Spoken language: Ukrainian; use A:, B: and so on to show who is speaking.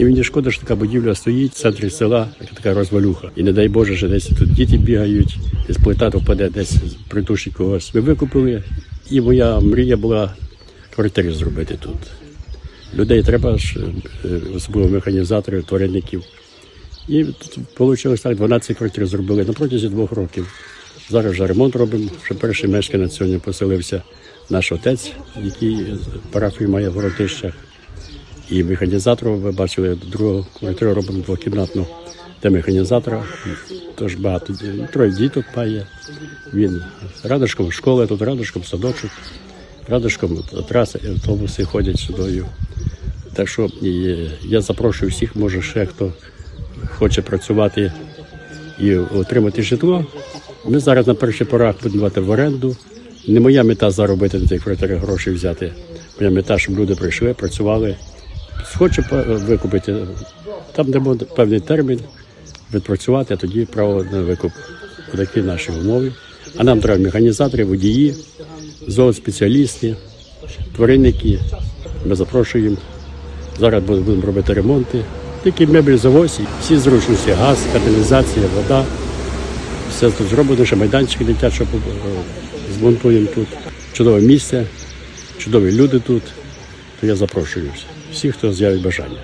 A: І мені шкода, що така будівля стоїть в центрі села, така розвалюха. І не дай Боже, що десь тут діти бігають, десь плита впаде, десь притушить когось. Ми викупили, і моя мрія була квартиру зробити тут. Людей треба е, особливо механізаторів, тваринників. І тут вийшло так, 12 квартир зробили на протязі двох років. Зараз вже ремонт робимо. Вже перший мешканець сьогодні поселився наш отець, який парафію має в Городищах. І механізатора, ви бачили, другу квартиру робимо двокімнатну, де механізатора. Тож багато троє діток має. Він радишком школа, тут радишком садочок, радишком траси, автобуси ходять сюдою. Так що і я запрошую всіх, може ще хто хоче працювати і отримати житло. Ми зараз на перших порах будемо давати в оренду. Не моя мета заробити на цих квартирах гроші взяти. Моя мета, щоб люди прийшли, працювали. Хоче по- викупити там, де буде певний термін, відпрацювати, а тоді право на викуп. Такі наші умови. А нам треба механізатори, водії, зооспеціалісти, тваринники. Ми запрошуємо. Зараз будемо робити ремонти. Такі меблі завозі, всі зручності, газ, каналізація, вода. Все тут зроблено, ще майданчик дитячий е, змонтуємо тут. Чудове місце, чудові люди тут. То я запрошую всіх, хто з'явить бажання.